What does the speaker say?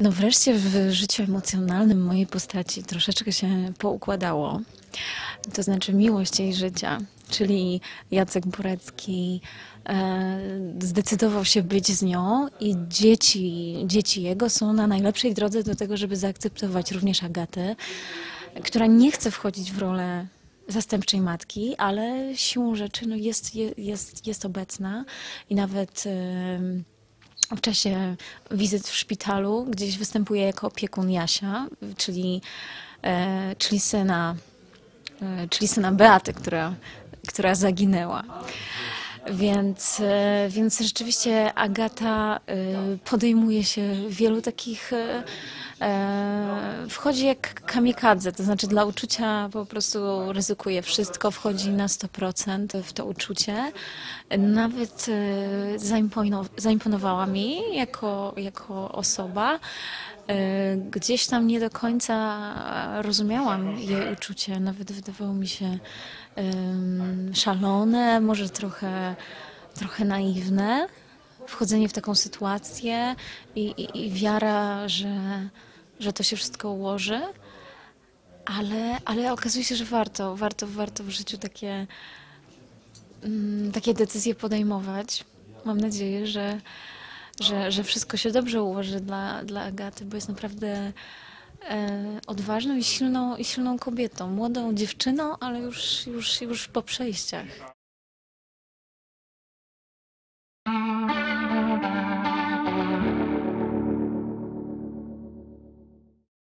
No wreszcie w życiu emocjonalnym mojej postaci troszeczkę się poukładało. To znaczy miłość jej życia, czyli Jacek Borecki e, zdecydował się być z nią i dzieci, dzieci jego są na najlepszej drodze do tego, żeby zaakceptować również Agatę, która nie chce wchodzić w rolę zastępczej matki, ale siłą rzeczy no jest, je- jest, jest obecna i nawet em, w czasie wizyt w szpitalu gdzieś występuje jako opiekun Jasia, czyli, e, czyli syna, e, czyli syna Beaty, która, która zaginęła. Więc, e, więc rzeczywiście Agata e, podejmuje się wielu takich. E, Wchodzi jak kamikadze, to znaczy dla uczucia po prostu ryzykuje wszystko, wchodzi na 100% w to uczucie. Nawet e, zaimpono- zaimponowała mi jako, jako osoba. E, Gdzieś tam nie do końca rozumiałam jej uczucie, nawet wydawało mi się szalone, może trochę, trochę naiwne. Wchodzenie w taką sytuację i, i, i wiara, że, że to się wszystko ułoży. Ale, ale okazuje się, że warto, warto, warto w życiu takie, mm, takie decyzje podejmować. Mam nadzieję, że, że, że wszystko się dobrze ułoży dla, dla Agaty, bo jest naprawdę e, odważną i silną, i silną kobietą, młodą dziewczyną, ale już, już, już po przejściach.